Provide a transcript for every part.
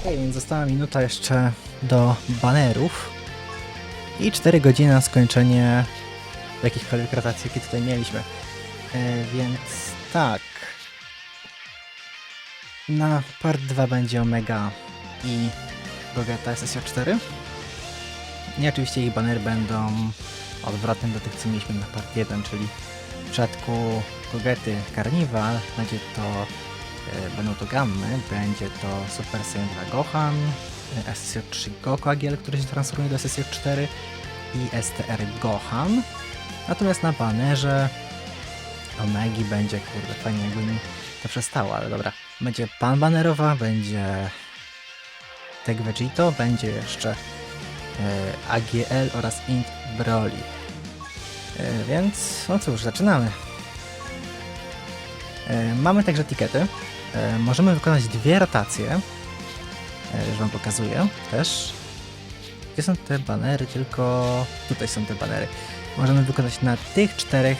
Okej, więc została minuta jeszcze do banerów i 4 godziny na skończenie jakichkolwiek rotacji, jakie tutaj mieliśmy. E, więc tak. Na part 2 będzie Omega i Gogeta SSO4. I oczywiście ich banery będą odwrotne do tych, co mieliśmy na part 1, czyli w przypadku Gogety Carnival będzie to będą to gammy, będzie to Super Saiyan 2 Gohan, e, SSJ3 Goku Agiel, który się transformuje do SSJ4 i STR Gohan. Natomiast na banerze Omegi będzie, kurde, fajnie jakby mi to przestało, ale dobra. Będzie Pan Banerowa, będzie Tech Vegito, będzie jeszcze e, AGL oraz Int Broly. E, więc, no cóż, zaczynamy. E, mamy także tikety. E, możemy wykonać dwie rotacje. E, już Wam pokazuję też. Gdzie są te banery? Tylko tutaj są te banery. Możemy wykonać na tych czterech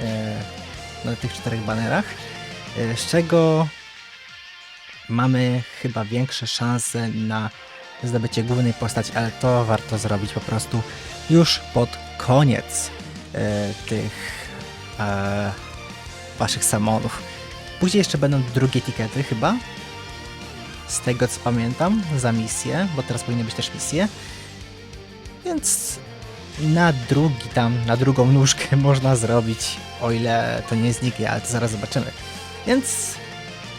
e, na tych czterech banerach, e, z czego mamy chyba większe szanse na zdobycie głównej postaci, ale to warto zrobić po prostu już pod koniec e, tych e, waszych samonów. Później jeszcze będą drugie tikety chyba. Z tego co pamiętam, za misję, bo teraz powinny być też misje. Więc na drugi tam, na drugą nóżkę można zrobić, o ile to nie zniknie, ale to zaraz zobaczymy. Więc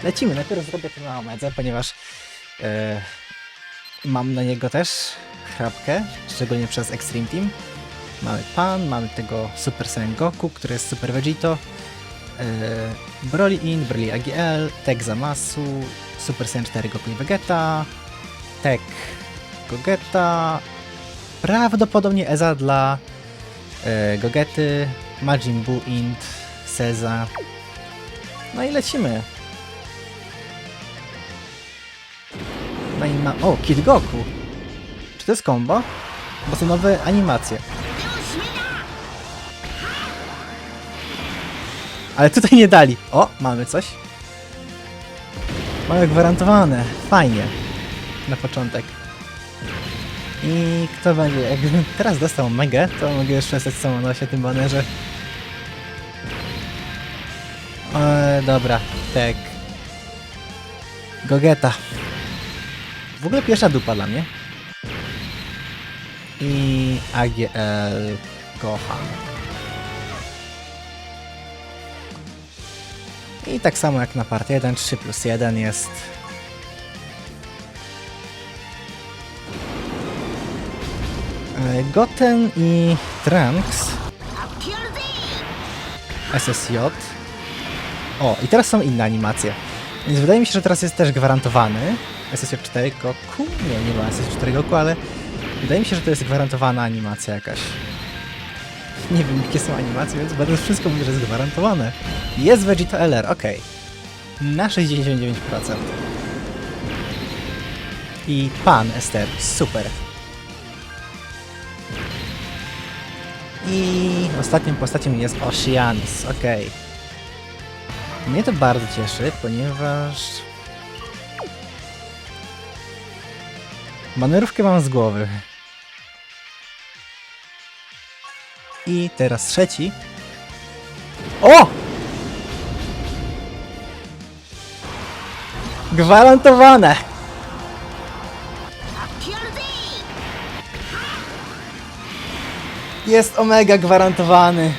lecimy. Najpierw zrobię to na Omedze, ponieważ e, mam na niego też chrapkę, szczególnie przez Extreme Team. Mamy Pan, mamy tego Super Saiyan Goku, który jest Super Vegito, Broly In, Broly AGL, Tech Zamasu, Super Saiyan 4 Goku i Vegeta, Tech Gogeta, prawdopodobnie Eza dla e, Gogety, Majin Buu Int, Seza. No i lecimy. No i ma... O, Kid Goku! Czy to jest combo? Bo są nowe animacje. Ale tutaj nie dali. O, mamy coś. Mamy gwarantowane. Fajnie. Na początek. I kto będzie? Jakbym teraz dostał Megę, to mogę jeszcze stać samo na tym banerze. E, dobra, tak. Gogeta. W ogóle pierwsza dupa dla mnie. I AGL Gohan. I tak samo jak na part 1, 3 plus 1 jest E, Goten i Trunks SSJ. O, i teraz są inne animacje. Więc wydaje mi się, że teraz jest też gwarantowany SSJ 4 Goku. Nie, nie ma SSJ 4 Goku, ale wydaje mi się, że to jest gwarantowana animacja jakaś. Nie wiem, jakie są animacje, więc będę wszystko mówić, że jest gwarantowane. Jest Vegeta LR, ok. Na 69%. I pan Ester, super. I ostatnią postacią jest Oceanus, okej. Mnie to bardzo cieszy, ponieważ... Manerówkę mam z głowy. I teraz trzeci. O! Gwarantowane! Jest Omega gwarantowany.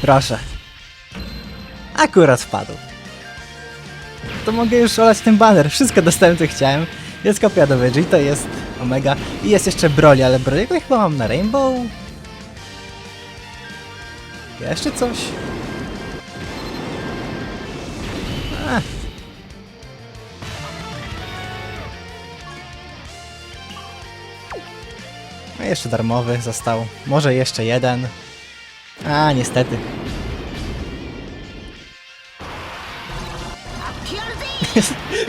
Proszę. Akurat wpadł. To mogę już olać ten banner. Wszystko dostałem, co chciałem. Jest kopia do Vegeta, jest Omega i jest jeszcze Broly, ale Broly'ego chyba mam na Rainbow. Jeszcze coś? Ech. No jeszcze darmowy został. Może jeszcze jeden. A, niestety.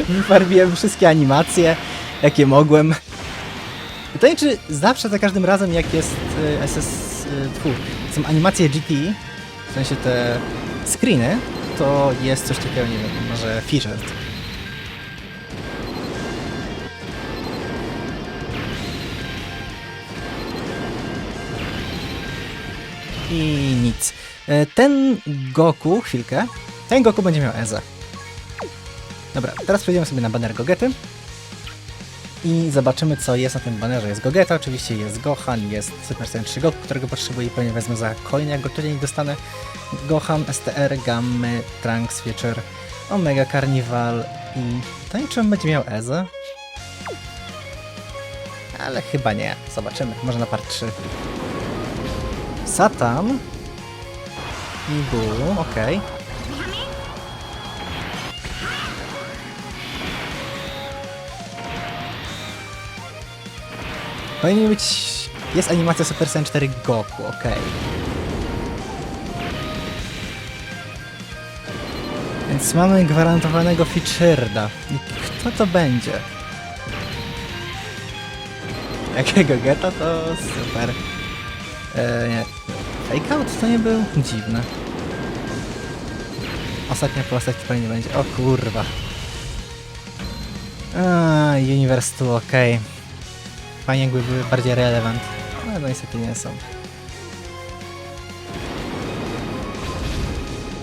Wyfarbiłem wszystkie animacje, jakie mogłem. Pytanie, czy zawsze za każdym razem, jak jest y, SS, y, tfu, są animacje GT, w sensie te screeny, to jest coś takiego, nie wiem, może featured. I nic. E, Ten Goku, chwilkę, ten Goku będzie miał Ezę. Dobra, teraz przejdziemy sobie na baner Gogety i zobaczymy co jest na tym banerze. Jest Gogeta, oczywiście jest Gohan, jest Super Saiyan 3 Goku, którego potrzebuję i pewnie wezmę za coin, jak go tutaj nie dostanę. Gohan, STR, Gammy, Trunks, Future, Omega Carnival i... To nie czy on będzie miał Ezę? Ale chyba nie. Zobaczymy. Może na part 3. Satan i Bu, okej. Powinien być... Jest animacja Super Saiyan 4 Goku, okej. Więc mamy gwarantowanego feature'da. Kto to będzie? Jakiego geta to super. Eee, nie. Fake out to nie był? Dziwne. Ostatnia postać to pewnie będzie. O kurwa. A, Universe 2, okej. Fajnie jakby były bardziej relevant. Ale no niestety nie są.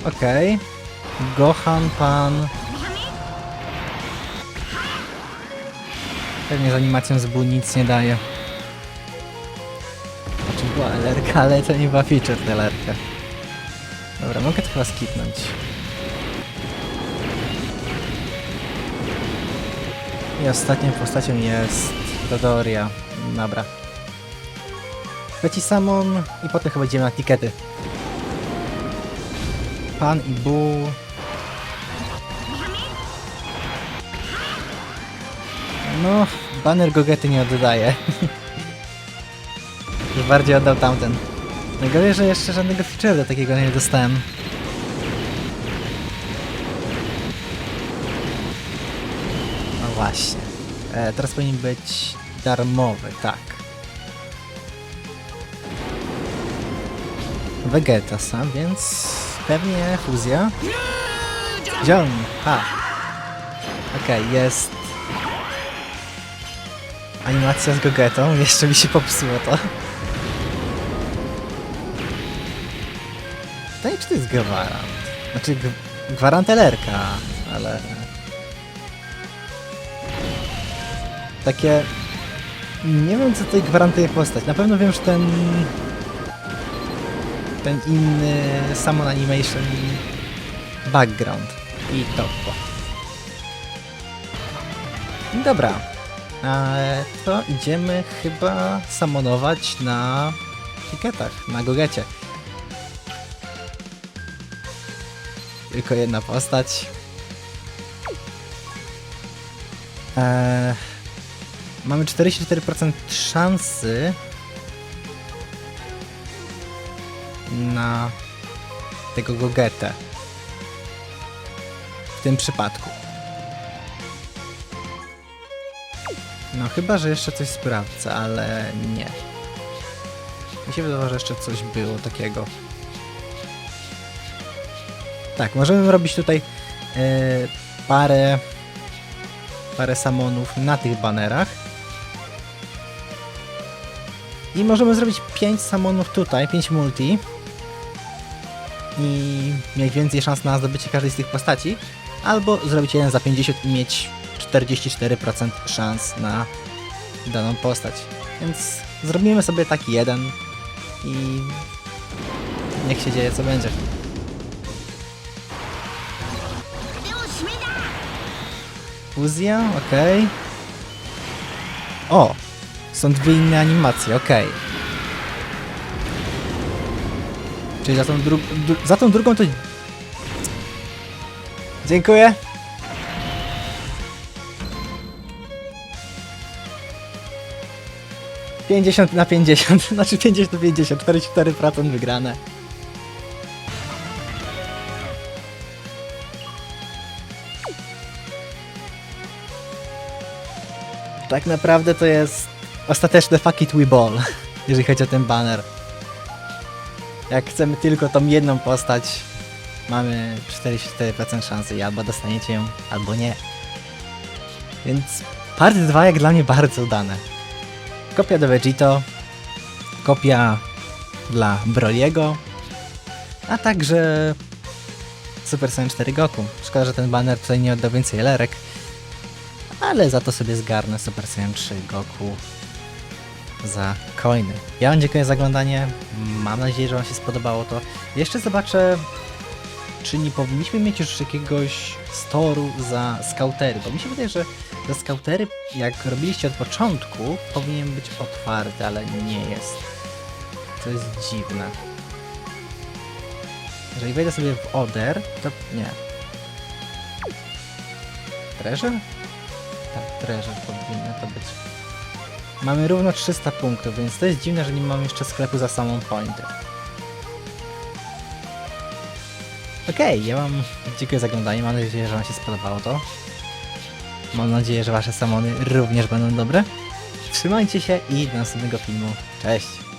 Okej. Gohan Pan. Pewnie z animacją z Buu nic nie daje. Znaczy była LRK, ale to nie była feature LRK. Dobra, mogę to chyba skipnąć. I ostatnią postacią jest Dodoria. Dobra. Leci Samon i potem chyba idziemy na tikety. Pan i Bu. No, banner Gogety nie oddaje. Już bardziej oddał tamten. Najgorzej, że jeszcze żadnego feature'a takiego nie dostałem. No właśnie. E, teraz powinien być darmowy, tak. Vegeta sam, więc pewnie fuzja. Zion, ha. Okej, jest animacja z Gogetą, jeszcze mi się popsuło to. To nie czy to jest gwarant. Znaczy g- gwarant LRK, ale... Takie... Nie wiem co tutaj gwarantuje postać. Na pewno wiem, że ten... Ten inny Summon Animation background i to. Dobra. E, to idziemy chyba samonować na tiketach, na gogecie. Tylko jedna postać. E, mamy 44% szansy na tego gogetę. W tym przypadku. No chyba, że jeszcze coś sprawdzę, ale nie. Mi się wydawało, że jeszcze coś było takiego. Tak, możemy robić tutaj e, parę parę samonów na tych banerach. I możemy zrobić 5 samonów tutaj, 5 multi. I mieć więcej szans na zdobycie każdej z tych postaci. Albo zrobić jeden za 50 i mieć 44% szans na daną postać. Więc zrobimy sobie taki jeden i niech się dzieje co będzie. Fuzja, okej. O! Są dwie inne animacje, okej. Czyli za tą, dru dru- za tą drugą to... Dziękuję. Pięćdziesiąt na 50, znaczy 50 na 50, 44% wygrane. Tak naprawdę to jest ostateczne fuck it we ball, jeżeli chodzi o ten banner. Jak chcemy tylko tą jedną postać, mamy 44% szansy albo dostaniecie ją, albo nie. Więc part 2 jak dla mnie bardzo udane. Kopia do Vegito, kopia dla Broliego, a także Super Saiyan 4 Goku. Szkoda, że ten banner tutaj nie oddał więcej lerek, ale za to sobie zgarnę Super Saiyan 3 Goku za coiny. Ja wam dziękuję za oglądanie, mam nadzieję, że wam się spodobało to. Jeszcze zobaczę, czy nie powinniśmy mieć już jakiegoś storu za skautery, bo mi się wydaje, że za skautery, jak robiliście od początku, powinien być otwarty, ale nie jest. To jest dziwne. Jeżeli wejdę sobie w Oder, to nie. Treasure? Tak, Treasure powinno to być. Mamy równo 300 punktów, więc to jest dziwne, że nie mamy jeszcze sklepu za samą pointy. Okej, ja wam dziękuję za oglądanie, mam nadzieję, że wam się spodobało to. Mam nadzieję, że wasze samony również będą dobre. Trzymajcie się i do następnego filmu. Cześć!